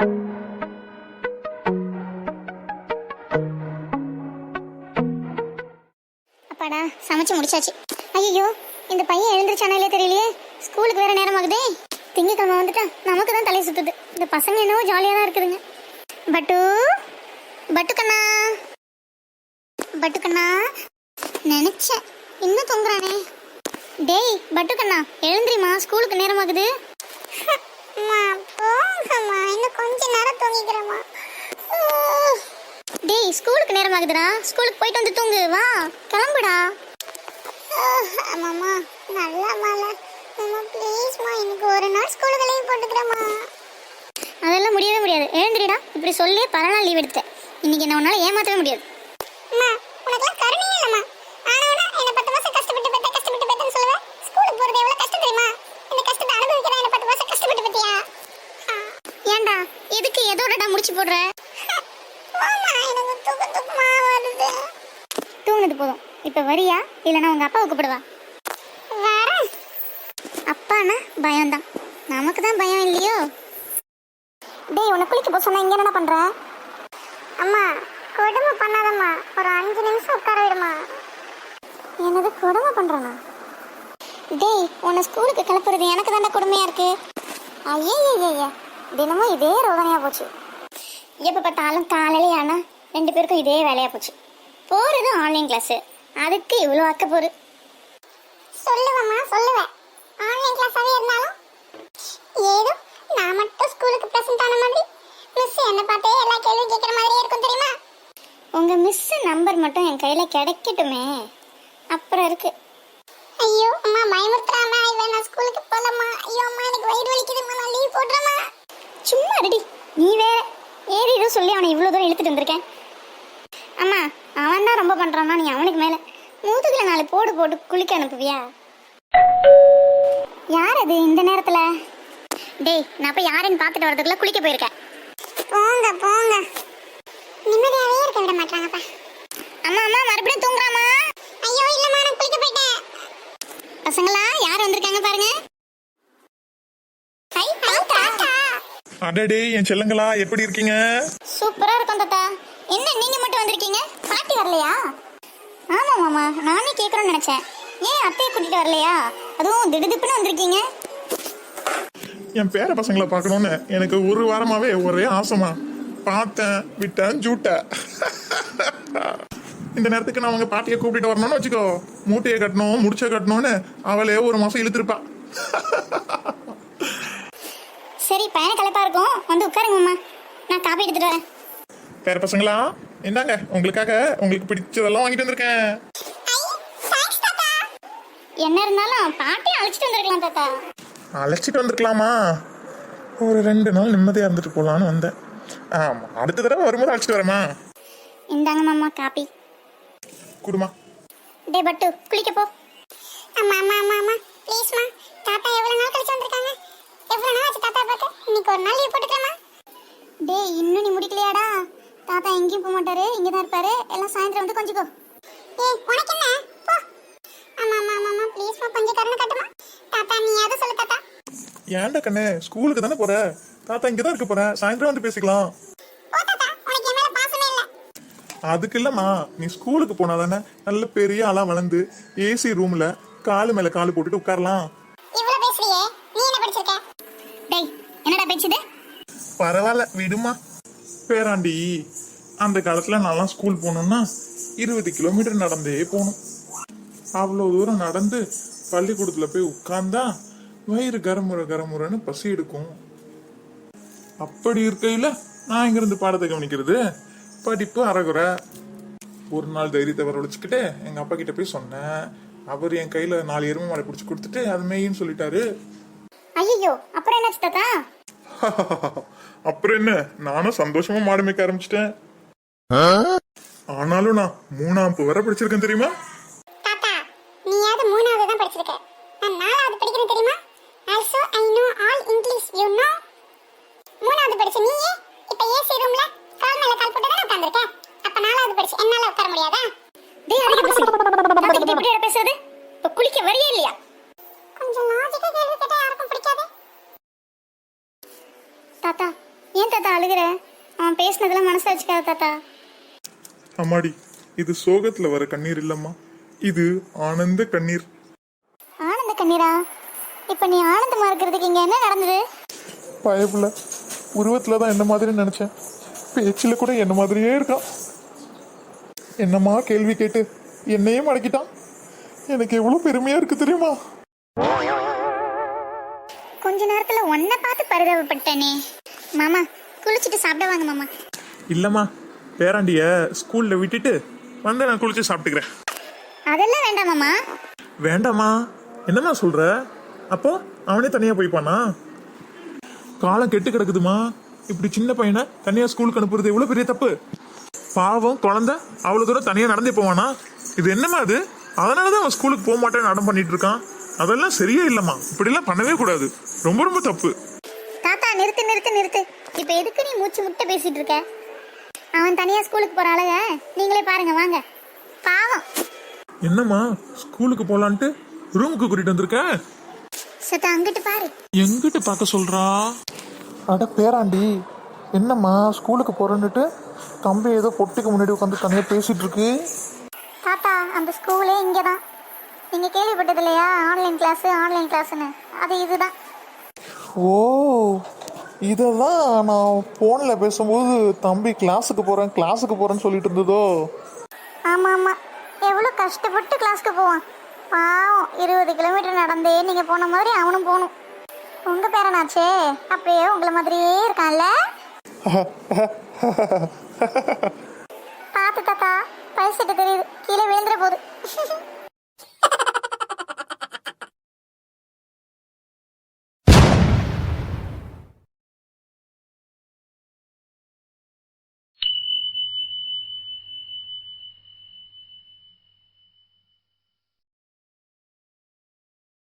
அப்பாடா சமைச்சு முடிச்சாச்சு. ஐயோ இந்த பையன் எழுந்திருச்சானாலே தெரியலையே. ஸ்கூலுக்கு வேற நேரம் ஆகுதே. திங்கக்கிழமை வந்துட்டா நமக்கு தான் தலை சுத்துது. இந்த பசங்க என்னவோ ஜாலியாக தான் இருக்குதுங்க. பட்டு பட்டு கண்ணா. பட்டு கண்ணா நினைச்சேன். இன்னும் தூங்குறானே. டேய் பட்டு கண்ணா எழுந்திரிமா ஸ்கூலுக்கு நேரம் ஆகுது. போங்கம்மா. கொஞ்ச நேரம் தூங்கிக்கிறேம்மா. டேய் ஸ்கூலுக்கு நேரம் ஆகுதுடா. ஸ்கூலுக்கு போயிட்டு வந்து தூங்கு வா. கிளம்புடா. ஆமாம்மா. நல்லா மாலை அம்மா ப்ளீஸ்மா இன்னைக்கு ஒரு நாள் ஸ்கூலுக்கு லீவ் போட்டுக்கிறேம்மா. அதெல்லாம் முடியவே முடியாது. எழுந்திரிடா. இப்படி சொல்லி பல நாள் லீவ் எடுத்தேன் இன்னைக்கு என்ன உன்னால ஏமாற்றவே முடியாது அம்மா உனக்குலாம் கருணையே இல்லைம்மா ஆனவனா என்ன பத்து மாசம் கஷ்டப்பட்டு பெத்த கஷ்டப்பட்டு பெத்தன்னு சொல்லுவேன் ஸ்கூலுக்கு போறது எவ்வளவு கஷ்டம் தெரியுமா இந்த கஷ்டத்தை அனுபவிக்கிறேன் என்ன பத்து மாசம் கஷ்டப்பட்டு பத்தியா ஏன்டா எதுக்கு எதோடடா முடிச்சு போடுற தூங்குனது போதும் இப்ப வரியா? இல்லைன்னா உங்க அப்பாவை கூப்பிடுவா? அப்பானா? பயம்தான். நமக்கு தான் பயம் இல்லையோ? டேய் உன்னை குளிக்க போக சொன்னா இங்க என்ன பண்ற? அம்மா கொடுமை பண்ணாதம்மா. ஒரு அஞ்சு நிமிஷம் உட்கார விடுமா? என்னது கொடுமை பண்ணுறேண்ணா டேய் உன்னை ஸ்கூலுக்கு கிளப்புறது எனக்கு தாண்டா கொடுமையா இருக்கு. ஐயே தினமும் இதே ரோதனையா போச்சு. எப்போ பார்த்தாலும் காலையிலே ஆனால் ரெண்டு பேருக்கும் இதே வேலையா போச்சு. போகிறது ஆன்லைன் கிளாஸு. அதுக்கு இவ்வளோ அக்க போரு சொல்லுவேம்மா சொல்லுவேன். ஆன்லைன் கிளாஸாகவே இருந்தாலும் ஏதோ நான் மட்டும் ஸ்கூலுக்கு ப்ரெசென்ட் ஆன மாதிரி மிஸ் என்ன பார்த்தே எல்லா கேள்வியும் கேட்குற மாதிரியே இருக்கும் தெரியுமா? உங்கள் மிஸ் நம்பர் மட்டும் என் கையில் கிடைக்கட்டுமே. அப்புறம் இருக்கு. ஐயோ அம்மா பயமுறுத்துறாம இவன் நான் ஸ்கூலுக்கு போகலம்மா ஐயோ அம்மா எனக்கு வயிறு வலிக்குதும்மா நான் லீவ் போடுறேம்மா சும்மா ரெடி நீ வேற. ஏறிடும் சொல்லி அவனை இவ்வளோ தூரம் இழுத்துட்டு வந்திருக்கேன் அம்மா அவன் தான் ரொம்ப பண்ணுறான்னா நீ அவனுக்கு மேலே மூத்துக்குள்ள நாலு போடு போட்டு குளிக்க அனுப்புவியா? யார் அது இந்த நேரத்தில்? டேய் நான் போய் யாருன்னு பார்த்துட்டு வரதுக்குள்ள குளிக்க போயிருக்கேன். போங்க போங்க. நிம்மதியாகவே இருக்க விட மாட்டாங்கப்பா அம்மா அம்மா மறுபடியும் தூங்குறாமா ஐயோ இல்லம்மா நான் குளிக்க போயிட்டேன். பசங்களா யார் வந்திருக்காங்க பாருங்க. அடடே என் செல்லங்களா எப்படி இருக்கீங்க? சூப்பரா இருக்கும் தாத்தா. என்ன நீங்க மட்டும் வந்திருக்கீங்க? பாட்டி வரலையா? ஆமா மாமா. நானே கேட்கணும்னு நினைச்சேன். ஏன் அத்தையை கூட்டிட்டு வரலையா? அதுவும் திடுதிப்புன்னு வந்திருக்கீங்க. என் பேர பசங்களை பார்க்கணும்னு எனக்கு ஒரு வாரமாவே ஒரே ஆசைமா பார்த்தேன் விட்டேன் ஜூட்ட இந்த நேரத்துக்கு நான் உங்க பாட்டியை கூப்பிட்டு வரணும்னு வச்சுக்கோ. மூட்டையை கட்டணும் முடிச்ச கட்டணும்னு அவளே ஒரு மாசம் இழுத்துருப்பா. சரி பயண களைப்பா இருக்கும். வந்து உட்காருங்க மாமா. நான் காப்பி எடுத்துட்டு வரேன். பேர பசங்களா? இந்தாங்க உங்களுக்காக உங்களுக்கு பிடிச்சதெல்லாம் வாங்கிட்டு வந்திருக்கேன். என்ன இருந்தாலும் பாட்டியை அழைச்சிட்டு வந்திருக்கலாம் தாத்தா. அழைச்சிட்டு வந்திருக்கலாமா? ஒரு ரெண்டு நாள் நிம்மதியா இருந்துட்டு போலான்னு வந்தேன். ஆமா அடுத்த தடவை வரும்போது அழைச்சிட்டு வரேம்மா. இந்தாங்க மாமா காப்பி குடுமா. டே பட்டு குளிக்க போ. அம்மா அம்மா அம்மா அம்மா ப்ளீஸ்மா தாத்தா எவ்வளவு நாள் கழிச்சு வந்திருக்காங்க? எவ்வளவு நாள் ஆச்சு தாத்தா பார்த்து இன்னைக்கு ஒரு நாள் லீவ் போட்டுக்கலாமா? டேய் இன்னும் நீ முடிக்கலையாடா? தாத்தா எங்கேயும் போக மாட்டாரு. இங்க தான் இருப்பாரு. எல்லாம் சாயந்தரம் வந்து கொஞ்சிக்கோ. ஏய் உனக்கு என்ன? போ. அம்மா அம்மா அம்மா அம்மா ப்ளீஸ்மா கொஞ்சம் கருணை காட்டுமா. தாத்தா நீ அதை சொல்லு தாத்தா. ஏன்டா கண்ணே? ஸ்கூலுக்கு தானே போற? தாத்தா இங்க தான் இருக்க போறேன் சாயந்தரம் வந்து பேசிக்கலாம். போ தாத்தா. உனக்கு என் மேல பாசமே இல்ல. அதுக்கு இல்லம்மா. நீ ஸ்கூலுக்கு போனா தானே நல்ல பெரிய ஆளா வளர்ந்து ஏசி ரூம்ல காலு மேல காலு போட்டுட்டு உட்காரலாம். இவ்வளவு பேசுறியே. நீ என்ன படிச்சிருக்க? டேய் என்னடா பேச்சுது பரவாயில்ல விடுமா. பேராண்டி அந்த காலத்துல நான்லாம் ஸ்கூல் போகணும்னா இருபது கிலோமீட்டர் நடந்தே போகணும். அவ்வளோ தூரம் நடந்து பள்ளிக்கூடத்துல போய் உட்கார்ந்தா வயிறு கரமுறை கரமுறைன்னு பசி எடுக்கும். அப்படி இருக்கையில நான் இங்கிருந்து பாடத்தை கவனிக்கிறது? படிப்பு அறகுறை. ஒரு நாள் தைரியத்தை வரவழைச்சுக்கிட்டு எங்க அப்பா கிட்ட போய் சொன்னேன். அவர் என் கையில நாலு எருமை மாடை பிடிச்சி கொடுத்துட்டு அது மேயின்னு சொல்லிட்டாரு. ஐயோ அப்புறம் என்னாச்சு தாத்தா? அப்புறம் என்ன? நானும் சந்தோஷமா மாடு மேய்க்க ஆரம்பிச்சிட்டேன். ஆனாலும் நான் மூணாம் வரை படிச்சிருக்கேன் தெரியுமா? தாத்தா நீயாவது மூணாவது தான் படிச்சிருக்க. நான் நாலாவது படிக்கிறேன் தெரியுமா? Also I know all English you know மூணாவது படிச்ச நீயே இப்ப ஏசி ரூம்ல கால் மேல கால் போட்டு தானே உட்கார்ந்திருக்க? அப்ப நாலாவது படிச்சு என்னால உட்கார முடியாதா? டேய் அதிக பேசுறது தாத்தா கிட்ட எப்படி பேசுறது? இப்ப குளிக்க வரியே இல்லையா? கொஞ்சம் லாஜிக்கா கேள்வி கேட்டா யாருக்கும் பிடிக்காது. தாத்தா அழுகுற? அவன் பேசினதெல்லாம் மனசுல வச்சுக்காத தாத்தா. அம்மாடி இது சோகத்துல வர கண்ணீர் இல்லம்மா. இது ஆனந்த கண்ணீர். ஆனந்த கண்ணீரா? இப்ப நீ ஆனந்தமா இருக்கிறதுக்கு இங்க என்ன நடந்தது? பயப்புல. உருவத்துல தான் என்ன மாதிரி நினைச்சேன். பேச்சில் கூட என்ன மாதிரியே இருக்கான். என்னம்மா கேள்வி கேட்டு என்னையும் அடக்கிட்டான் எனக்கு எவ்வளவு பெருமையா இருக்கு தெரியுமா? கொஞ்ச நேரத்துல உன்னை பார்த்து பரிதாபப்பட்டனே. மாமா குளிச்சுட்டு சாப்பிட வாங்க மாமா. இல்லம்மா பேராண்டிய ஸ்கூல்ல விட்டுட்டு வந்து நான் குளிச்சு சாப்பிட்டுக்கிறேன். அதெல்லாம் வேண்டாம் மாமா. வேண்டாமா என்னம்மா சொல்ற? அப்போ அவனே தனியா போய்ப்பானா? காலம் கெட்டு கிடக்குதுமா. இப்படி சின்ன பையனை தனியா ஸ்கூலுக்கு அனுப்புறது எவ்வளவு பெரிய தப்பு? பாவம் குழந்தை அவ்வளவு தூரம் தனியா நடந்தே போவானா? இது என்னம்மா அது? அதனாலதான் அவன் ஸ்கூலுக்கு போக மாட்டேன்னு அடம் பண்ணிட்டு இருக்கான். அதெல்லாம் சரியே இல்லம்மா. இப்படிலாம் பண்ணவே கூடாது. ரொம்ப ரொம்ப தப்பு. தாத்தா நிறுத்து நிறுத்து நிறுத்து. இப்ப எதுக்கு நீ மூச்சு முட்டை பேசிட்டு இருக்க? அவன் தனியா ஸ்கூலுக்கு போற அழக நீங்களே பாருங்க வாங்க. பாவம். என்னம்மா ஸ்கூலுக்கு போலான்ட்டு ரூமுக்கு கூட்டிட்டு வந்திருக்க? சத்த அங்கிட்டு பாரு. எங்கிட்டு பார்க்க சொல்றா? அட பேராண்டி என்னம்மா ஸ்கூலுக்கு போறேன்னுட்டு தம்பி ஏதோ பொட்டுக்கு முன்னாடி உட்காந்து தனியா பேசிட்டு இருக்கு? தாத்தா அந்த ஸ்கூலே இங்கே தான் நீங்கள் கேள்விப்பட்டது இல்லையா ஆன்லைன் கிளாஸு ஆன்லைன் கிளாஸ்னு அது இதுதான். ஓ இதெல்லாம் நான் ஃபோனில் பேசும்போது தம்பி கிளாஸுக்கு போகிறேன் கிளாஸுக்கு போகிறேன்னு சொல்லிட்டு இருந்ததோ? ஆமாம் ஆமாம் எவ்வளோ கஷ்டப்பட்டு கிளாஸ்க்கு போவான். பாவம் இருபது கிலோமீட்டர் நடந்தே நீங்கள் போன மாதிரி அவனும் போகணும் உங்கள் பேரனாச்சே அப்படியே உங்களை மாதிரியே இருக்கான்ல. பார்த்து தாத்தா பரிசுட்டு தெரியுது. கீழே விழுந்துற போகுது